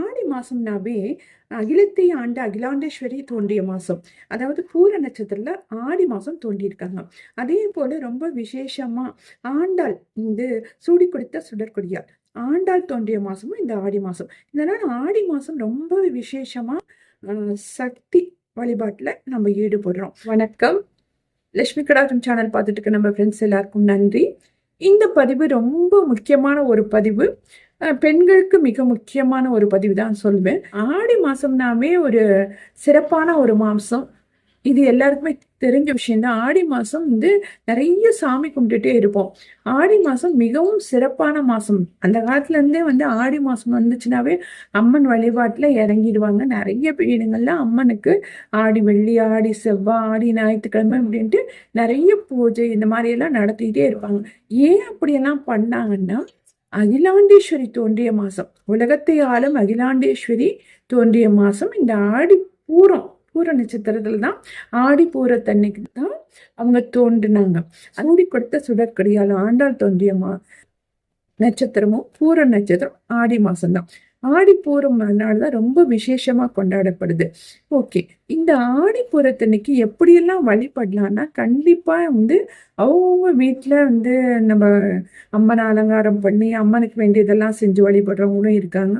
ஆடி மாசம்னாவே அகிலத்தை ஆண்டு அகிலாண்டேஸ்வரி தோன்றிய மாசம். அதாவது பூர நட்சத்திரத்துல ஆடி மாசம் தோன்றியிருக்காங்க. அதே போல ரொம்ப விசேஷமா ஆண்டாள் இந்த சூடி கொடுத்த சுடற்கொடியார் ஆண்டாள் தோன்றிய மாசமும் இந்த ஆடி மாசம். இதனால ஆடி மாசம் ரொம்ப விசேஷமா சக்தி வழிபாட்டில் நம்ம ஈடுபடுறோம். வணக்கம். லட்சுமி கடாகம் சேனல் பார்த்துட்டு இருக்க நம்ம ஃப்ரெண்ட்ஸ் எல்லாருக்கும் நன்றி. இந்த பதிவு ரொம்ப முக்கியமான ஒரு பதிவு. பெண்களுக்கு மிக முக்கியமான ஒரு பதிவு தான் சொல்வேன். ஆடி மாதம்னாமே ஒரு சிறப்பான ஒரு மாதம் இது எல்லாருக்குமே தெரிஞ்ச விஷயம்தான். ஆடி மாதம் வந்து நிறைய சாமி கும்பிட்டுட்டே இருப்போம். ஆடி மாதம் மிகவும் சிறப்பான மாதம் அந்த காலத்துலேருந்தே வந்து ஆடி மாதம் வந்துச்சுனாவே அம்மன் வழிபாட்டில் இறங்கிடுவாங்க. நிறைய இடங்கள்ல அம்மனுக்கு ஆடி வெள்ளி ஆடி செவ்வாய் ஆடி ஞாயிற்றுக்கிழமை அப்படின்ட்டு நிறைய பூஜை இந்த மாதிரி எல்லாம் நடத்திட்டே இருப்பாங்க. ஏன் அப்படியெல்லாம் பண்ணாங்கன்னா அகிலாண்டேஸ்வரி தோன்றிய மாதம் உலகத்தை ஆளும் அகிலாண்டேஸ்வரி தோன்றிய மாதம் இந்த ஆடி பூரம் பூர நட்சத்திரத்தில் தான் ஆடி பூரத்தன்னைக்கு தான் அவங்க தோன்றினாங்க. சூடி கொடுத்த சுடற்கடியால் ஆண்டாள் தோன்றிய மா நட்சத்திரமும் பூர நட்சத்திரம் ஆடி மாதம்தான் ஆடி நாள் தான் ரொம்ப விசேஷமாக கொண்டாடப்படுது. ஓகே இந்த ஆடிப்பூரத்து அன்னைக்கு எப்படியெல்லாம் வழிபடலாம்னா கண்டிப்பாக வந்து அவங்க வீட்டில் வந்து நம்ம அம்மனை அலங்காரம் பண்ணி அம்மனுக்கு வேண்டியதெல்லாம் செஞ்சு வழிபடுறவங்களும் இருக்காங்க.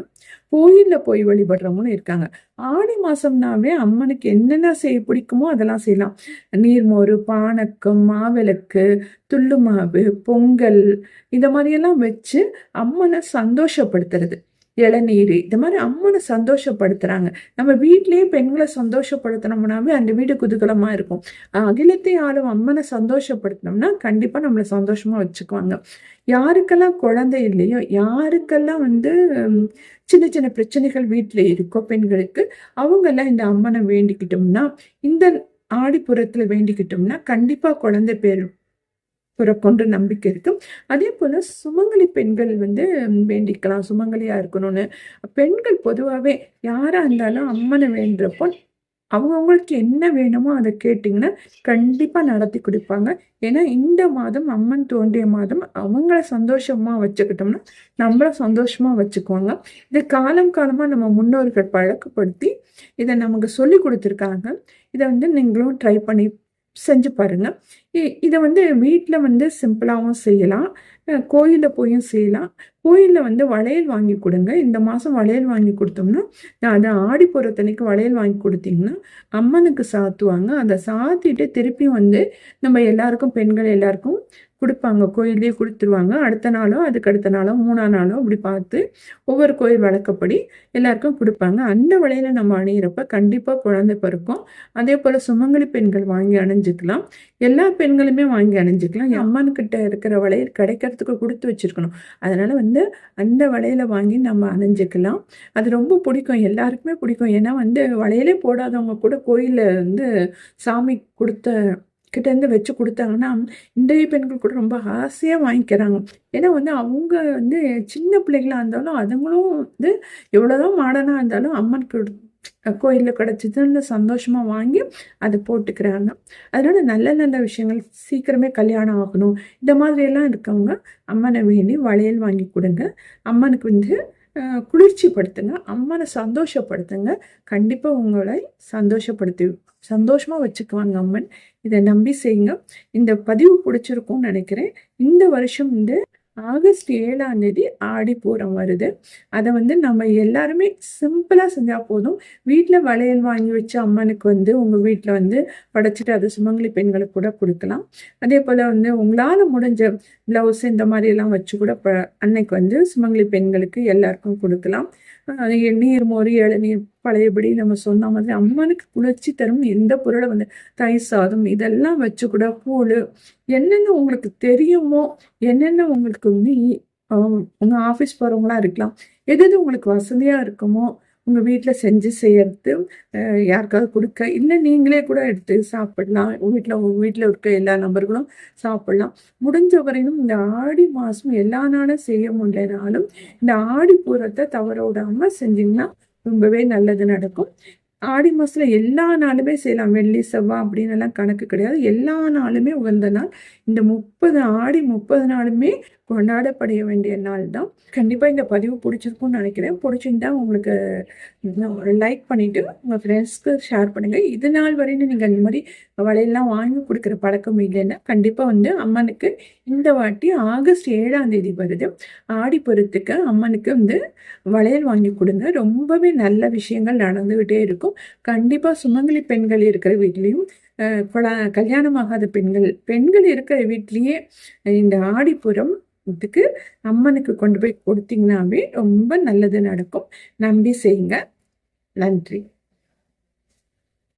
கோயிலில் போய் வழிபடுறவங்களும் இருக்காங்க. ஆடி மாதம்னாவே அம்மனுக்கு என்னென்ன செய்ய பிடிக்குமோ அதெல்லாம் செய்யலாம். நீர்மோர் பானக்கம் மாவிளக்கு துள்ளு மாவு பொங்கல் இந்த மாதிரியெல்லாம் வச்சு அம்மனை சந்தோஷப்படுத்துறது. இளநீர் இந்த மாதிரி அம்மனை சந்தோஷப்படுத்துகிறாங்க நம்ம வீட்லேயே பெண்களை சந்தோஷப்படுத்தினோம்னாவே அந்த வீடு குதூகலமாக இருக்கும். அகிலத்தை ஆளும் அம்மனை சந்தோஷப்படுத்தினோம்னா கண்டிப்பாக நம்மளை சந்தோஷமாக வச்சுக்குவாங்க. யாருக்கெல்லாம் குழந்தை இல்லையோ யாருக்கெல்லாம் வந்து சின்ன சின்ன பிரச்சனைகள் வீட்டில் இருக்கோ பெண்களுக்கு அவங்கெல்லாம் இந்த அம்மனை வேண்டிக்கிட்டோம்னா இந்த ஆடிப்புறத்தில் வேண்டிக்கிட்டோம்னா கண்டிப்பாக குழந்தை பேர் பிறக்கொண்டு நம்பிக்கை இருக்கும். அதே போல சுமங்கலி பெண்கள் வந்து வேண்டிக்கலாம் சுமங்கலியா இருக்கணும்னு. பெண்கள் பொதுவாகவே யாரா இருந்தாலும் அம்மனை வேண்டுறப்போ அவங்கவுங்களுக்கு என்ன வேணுமோ அதை கேட்டிங்கன்னா கண்டிப்பாக நடத்தி கொடுப்பாங்க. ஏன்னா இந்த மாதம் அம்மன் தோன்றிய மாதம் அவங்கள சந்தோஷமா வச்சுக்கிட்டோம்னா நம்மளை சந்தோஷமா வச்சுக்குவாங்க. இது காலம் காலமாக நம்ம முன்னோர்கள் பழக்கப்படுத்தி இதை நமக்கு சொல்லி கொடுத்துருக்காங்க. இதை வந்து நீங்களும் ட்ரை பண்ணி செஞ்சு பாருங்க. இதை வந்து வீட்டில் வந்து சிம்பிளாகவும் செய்யலாம். கோயிலில் போயும் செய்யலாம். கோயிலில் வந்து வளையல் வாங்கி கொடுங்க. இந்த மாதம் வளையல் வாங்கி கொடுத்தோம்னா அது ஆடி போகிறத்தனைக்கு வளையல் வாங்கி கொடுத்தீங்கன்னா அம்மனுக்கு சாத்துவாங்க. அதை சாத்திட்டு திருப்பி வந்து நம்ம எல்லாருக்கும் பெண்கள் எல்லாருக்கும் கொடுப்பாங்க. கோயிலே கொடுத்துருவாங்க. அடுத்த நாளோ அதுக்கு அடுத்த நாளோ மூணா நாளோ அப்படி பார்த்து ஒவ்வொரு கோயில் வழக்கப்படி எல்லாருக்கும் கொடுப்பாங்க. அந்த வளையலை நம்ம அணியிறப்ப கண்டிப்பாக குழந்தை பிறக்கும். அதே போல் சுமங்கலி பெண்கள் வாங்கி அணிஞ்சுக்கலாம். எல்லா பெண்களுமே வாங்கி அணிஞ்சுக்கலாம். அம்மன்கிட்ட இருக்கிற வளையல் கிடைக்கிறதுக்கு கொடுத்து வச்சிருக்கணும். அதனால வந்து அந்த வளையலை வாங்கி நம்ம அணிஞ்சுக்கலாம். அது ரொம்ப பிடிக்கும். எல்லாருக்குமே பிடிக்கும். ஏன்னா வந்து வளையலே போடாதவங்க கூட கோயிலில் வந்து சாமி கொடுத்த கிட்டேருந்து வச்சு கொடுத்தாங்கன்னா இன்றைய பெண்கள் கூட ரொம்ப ஆசையாக வாங்கிக்கிறாங்க. ஏன்னா வந்து அவங்க வந்து சின்ன பிள்ளைங்களா இருந்தாலும் அதுங்களும் வந்து எவ்வளோதான் மாடர்னாக இருந்தாலும் அம்மன் கோயிலில் கிடச்சிதுன்னு சந்தோஷமாக வாங்கி அதை போட்டுக்கிறாங்க. அதனால நல்ல நல்ல விஷயங்கள் சீக்கிரமே கல்யாணம் ஆகணும். இந்த மாதிரியெல்லாம் இருக்கவங்க அம்மனை வேண்டி வளையல் வாங்கி கொடுங்க. அம்மனுக்கு வந்து குளிர்ச்சிப்படுத்துங்க. அம்மனை சந்தோஷப்படுத்துங்க. கண்டிப்பாக உங்களை சந்தோஷப்படுத்தி சந்தோஷமாக வச்சுக்குவாங்க அம்மன். இதை நம்பி செய்யுங்க. இந்த பதிவு பிடிச்சிருக்கும்னு நினைக்கிறேன். இந்த வருஷம் வந்து ஆகஸ்ட் ஏழாம் தேதி ஆடி பூரம் வருது. அதை வந்து நம்ம எல்லாருமே சிம்பிளாக செஞ்சால் போதும். வீட்டில் வளையல் வாங்கி வச்சு அம்மனுக்கு வந்து உங்கள் வீட்டில் வந்து படைச்சிட்டு அது சுமங்கலி பெண்களுக்கு கூட கொடுக்கலாம். அதே போல் வந்து உங்களால் முடிஞ்ச ப்ளவுஸ் இந்த மாதிரி எல்லாம் வச்சு கூட ப அன்னைக்கு வந்து சுமங்கலி பெண்களுக்கு எல்லாருக்கும் கொடுக்கலாம். நீர் மோரி இளநீர் பழையபடி நம்ம சொன்ன மாதிரி அம்மனுக்கு குளிர்ச்சி தரும் எந்த பொருளை வந்து தயிர் சாதம் இதெல்லாம் வச்சு கூட கூழ் என்னென்ன உங்களுக்கு தெரியுமோ என்னென்ன உங்களுக்கு வந்து உங்கள் ஆஃபீஸ் போகிறவங்களா இருக்கலாம். எது எது உங்களுக்கு வசதியாக இருக்குமோ உங்கள் வீட்டில் செஞ்சு செய்யறது அஹ் யாருக்காவது கொடுக்க இல்லை நீங்களே கூட எடுத்து சாப்பிடலாம். உங்கள் வீட்டில் உங்கள் வீட்டில் இருக்க எல்லா நபர்களும் சாப்பிடலாம். முடிஞ்ச வரையும் இந்த ஆடி மாதம் எல்லா நாளும் செய்ய முடியலனாலும் இந்த ஆடி பூரத்தை தவற விடாம செஞ்சீங்கன்னா ரொம்பவே நல்லது நடக்கும். ஆடி மாசத்துல எல்லா நாளுமே செய்யலாம். வெள்ளி செவ்வாய் அப்படின்னு எல்லாம் கணக்கு கிடையாது. எல்லா நாளுமே உகந்த நாள். இந்த முப்பது ஆடி முப்பது நாளுமே கொண்டாடப்பட வேண்டிய நாள் தான். கண்டிப்பாக இந்த பதிவு பிடிச்சிருக்கும்னு நினைக்கிறேன். பிடிச்சிருந்தா உங்களுக்கு ஒரு லைக் பண்ணிவிட்டு உங்கள் ஃப்ரெண்ட்ஸ்க்கு ஷேர் பண்ணுங்கள் இது நாள் வரையும் நீங்கள் அந்த மாதிரி வளையல்லாம் வாங்கி கொடுக்குற பழக்கம் இல்லைன்னா கண்டிப்பாக வந்து அம்மனுக்கு இந்த வாட்டி ஆகஸ்ட் ஏழாம் தேதி வருது. ஆடிப்பொருத்துக்கு அம்மனுக்கு வந்து வளையல் வாங்கி கொடுங்க. ரொம்பவே நல்ல விஷயங்கள் நடந்துக்கிட்டே இருக்கும். கண்டிப்பாக சுமங்கலி பெண்கள் இருக்கிற வீட்லேயும் கல்யாணமாகாத பெண்கள் பெண்கள் இருக்கிற வீட்லேயே இந்த ஆடிப்புறம் இதுக்கு அம்மனுக்கு கொண்டு போய் கொடுத்தீங்கன்னாவே ரொம்ப நல்லது நடக்கும். நம்பி செய்யுங்க. நன்றி.